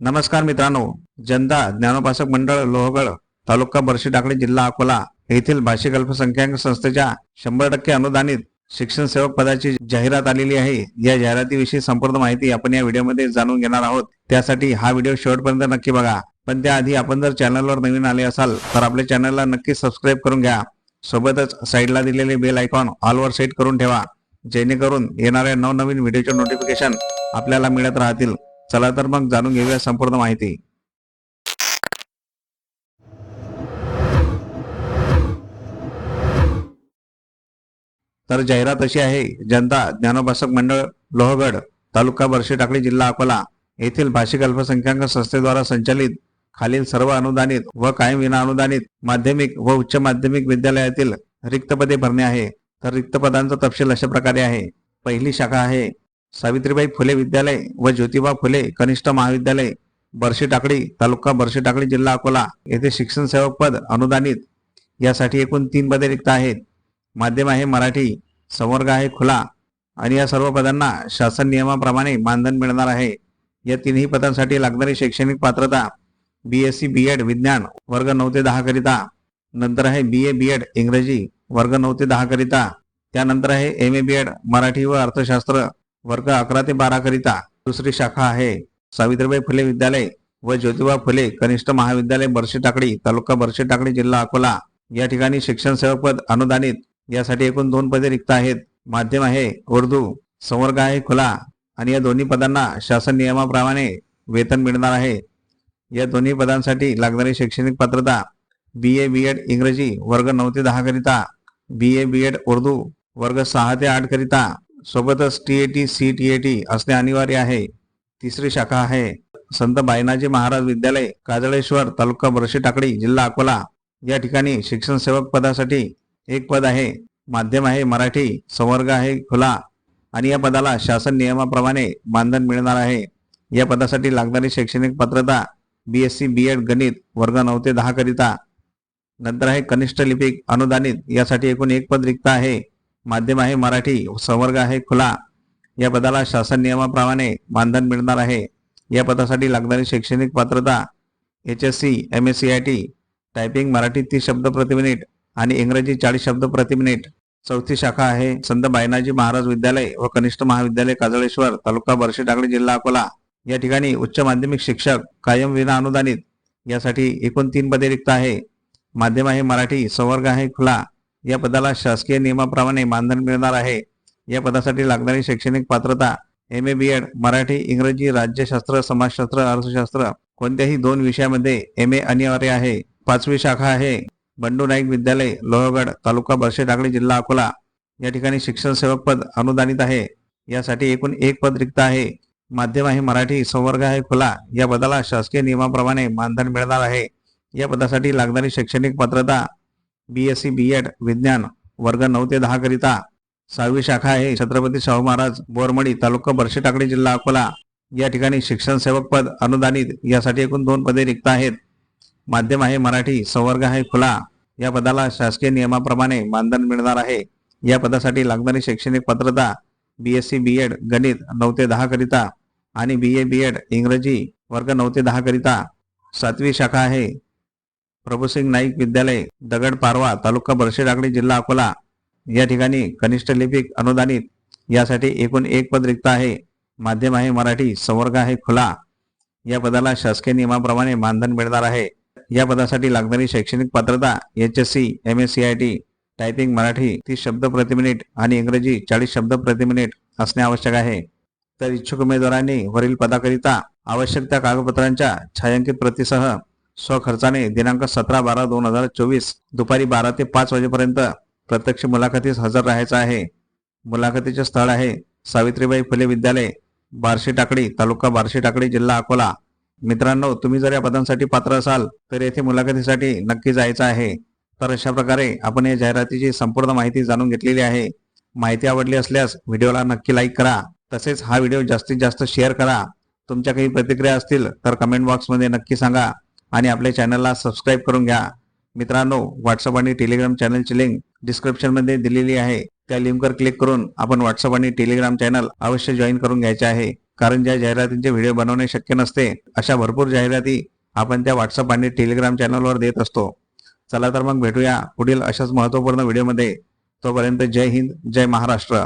नमस्कार मित्रांनो जनता ज्ञानोपासक मंडळ लोहगड तालुका बर्शी टाकळी जिल्हा अकोला येथील भाषिक अल्पसंख्याक संस्थेच्या शंभर टक्के अनुदानित शिक्षण सेवक पदाची जाहिरात आलेली आहे. या जाहिरातीविषयी संपूर्ण माहिती आपण या व्हिडिओमध्ये जाणून घेणार आहोत. त्यासाठी हा व्हिडिओ शेवटपर्यंत नक्की बघा. पण त्याआधी आपण जर चॅनलवर नवीन आले असाल तर आपल्या चॅनलला नक्की सबस्क्राईब करून घ्या. सोबतच साईडला दिलेले बेल आयकॉन ऑलवर सेट करून ठेवा जेणेकरून येणाऱ्या नवनवीन व्हिडिओचे नोटिफिकेशन आपल्याला मिळत राहतील. चला तर मग जाणून घेऊया संपूर्ण माहिती. तर जाहिरात अशी आहे जनता ज्ञानोपासक मंडळ लोहगड तालुका बर्शी टाकळी जिल्हा अकोला येथील भाषिक अल्पसंख्याक संस्थेद्वारा संचालित खालील सर्व अनुदानित व कायम विना अनुदानित माध्यमिक व उच्च माध्यमिक विद्यालयातील रिक्त पदे भरणे आहे. तर रिक्त पदांचा तपशील अशा प्रकारे आहे. पहिली शाखा आहे सावित्रीबाई फुले विद्यालय व ज्योतिबा फुले कनिष्ठ महाविद्यालय बर्शी टाकळी तालुका बर्शी टाकळी जिल्हा अकोला येथे शिक्षण सेवक पद अनुदानित. यासाठी एकूण तीन पदे रिक्त आहेत. माध्यम आहे मराठी संवर्ग आहे खुला आणि या सर्व पदांना शासन नियमाप्रमाणे मानधन मिळणार आहे. या तिन्ही पदांसाठी लागणारी शैक्षणिक पात्रता B S C B Ed विज्ञान वर्ग नऊ ते दहा करिता. नंतर आहे बी ए बी एड इंग्रजी वर्ग नऊ ते दहा करिता. त्यानंतर आहे M A B Ed Marathi व अर्थशास्त्र. वर्ग अकरा ते बारा करिता दुसरी शाखा आहे. सावित्रीबाई फुले विद्यालय व ज्योतिबा फुले कनिष्ठ महाविद्यालय बर्शी टाकडी तालुका बर्शी टाकडी जिल्हा अकोला. या ठिकाणी शिक्षण सेवक पद अनुदानित यासाठी एकूण दोन पदे रिक्त आहेत. माध्यम आहे उर्दू संवर्ग आहे खुला आणि या दोन्ही पदांना शासन नियमाप्रमाणे वेतन मिळणार आहे. या दोन्ही पदांसाठी लागणारी शैक्षणिक पात्रता बी ए बी एड इंग्रजी वर्ग नऊ ते दहा करिता बी ए बी एड उर्दू वर्ग सहा ते आठ करिता सोबतच T A T C T A T असणे अनिवार्य आहे. तिसरी शाखा आहे. संत बायनाजी महाराज विद्यालय काजळेश्वर तालुका बर्शी टाकडी जिल्हा अकोला. या ठिकाणी शिक्षण सेवक पदासाठी एक पद आहे. माध्यम आहे मराठी संवर्ग आहे खुला. आणि या पदाला शासन नियमाप्रमाणे मानधन मिळणार आहे. या पदासाठी लागणारी शैक्षणिक पात्रता B S C B Ed गणित वर्ग नऊ ते दहा करिता. नंतर आहे कनिष्ठ लिपिक अनुदानित यासाठी एकूण एक पद रिक्त आहे. माध्यम आहे मराठी संवर्ग आहे खुला. या पदाला शासन नियमाप्रमाणे मानधन मिळणार आहे. या पदासाठी लागणारी शैक्षणिक पात्रता H S C M S C I T typing Marathi तीस शब्द प्रति मिनिट आणि इंग्रजी चाळीस शब्द प्रति मिनिट. चौथी शाखा आहे संत बायनाजी महाराज विद्यालय व कनिष्ठ महाविद्यालय काजळेश्वर तालुका बर्शी टाकळी जिल्हा अकोला. या ठिकाणी उच्च माध्यमिक शिक्षक कायम विना अनुदानित. यासाठी एकूण तीन पदे रिक्त आहे. माध्यम आहे मराठी संवर्ग आहे खुला. या पदाला शासकीय नियमाप्रमाणे मानधन मिळणार आहे. या पदासाठी लागणारी शैक्षणिक पात्रता M A B Ed Marathi इंग्रजी राज्यशास्त्र समाजशास्त्र अर्थशास्त्र कोणत्याही दोन विषयामध्ये एम ए अनिवार्य आहे. पाचवी शाखा आहे. बंडू नाईक विद्यालय लोहगड तालुका बर्शे टाकळी जिल्हा अकोला. या ठिकाणी शिक्षण सेवक पद अनुदानित आहे. यासाठी एकूण एक पद रिक्त आहे. माध्यम आहे मराठी संवर्ग आहे खुला. या पदाला शासकीय नियमाप्रमाणे मानधन मिळणार आहे. या पदासाठी लागणारी शैक्षणिक पात्रता B S C B Ed विज्ञान वर्ग नऊ ते दहा करिता. सहावी शाखा आहे छत्रपती शाहू महाराज बोरमडी तालुका बर्शी टाकळी जिल्हा अकोला. या ठिकाणी शिक्षण सेवक पद अनुदानित यासाठी एकूण दोन पदे रिक्त आहेत. माध्यम आहे मराठी संवर्ग आहे खुला. या पदाला शासकीय नियमाप्रमाणे मानधन मिळणार आहे. या पदासाठी लागणारी शैक्षणिक पात्रता B S C B Ed गणित नऊ ते दहा करिता आणि बी ए बी एड इंग्रजी वर्ग नऊ ते दहा करिता. सातवी शाखा आहे प्रभूसिंग नाईक विद्यालय दगड पारवा तालुका बर्शी जिल्हा अकोला या ठिकाणी कनिष्ठ लिपिक अनुदानित यासाठी एकूण एक पद रिक्त आहे. माध्यम आहे मराठी संवर्ग आहे खुला. या पदाला शासकीय नियमाप्रमाणे मानधन मिळणार आहे. या पदासाठी लागणारी शैक्षणिक पात्रता H S C M S C I T typing Marathi तीस शब्द प्रति मिनिट आणि इंग्रजी चाळीस शब्द प्रति मिनिट असणे आवश्यक आहे. तर इच्छुक उमेदवारांनी वरील पदाकरिता आवश्यक त्या कागदपत्रांच्या छायांकित प्रतीसह स्वखर्चाने दिनांक सतरा बारा दोन हजार चोवीस दुपारी बारा ते पाच वाजेपर्यंत प्रत्यक्ष मुलाखतीस हजर राहायचं आहे. मुलाखतीचे स्थळ आहे सावित्रीबाई फुले विद्यालय बार्शी टाकडी तालुका बार्शी टाकडी जिल्हा अकोला. मित्रांनो तुम्ही जर या पदांसाठी पात्र असाल तर येथे मुलाखतीसाठी नक्की जायचं आहे. तर अशा प्रकारे आपण या जाहिरातीची संपूर्ण माहिती जाणून घेतलेली आहे. माहिती आवडली असल्यास व्हिडिओला नक्की लाईक करा. तसेच हा व्हिडिओ जास्तीत जास्त शेअर करा. तुमच्या काही प्रतिक्रिया असतील तर कमेंट बॉक्समध्ये नक्की सांगा. आणि आपल्या चॅनलला सबस्क्राईब करून घ्या. मित्रांनो व्हॉट्सअप आणि टेलिग्राम चॅनलची लिंक डिस्क्रिप्शनमध्ये दिलेली आहे. त्या लिंकवर क्लिक करून आपण व्हॉट्सअप आणि टेलिग्राम चॅनल अवश्य जॉईन करून घ्यायचे आहे. कारण ज्या जाहिरातींचे व्हिडिओ बनवणे शक्य नसते अशा भरपूर जाहिराती आपण त्या व्हॉट्सअप आणि टेलिग्राम चॅनलवर देत असतो. चला तर मग भेटूया पुढील अशाच महत्त्वपूर्ण व्हिडिओमध्ये तोपर्यंत जय हिंद जय महाराष्ट्र.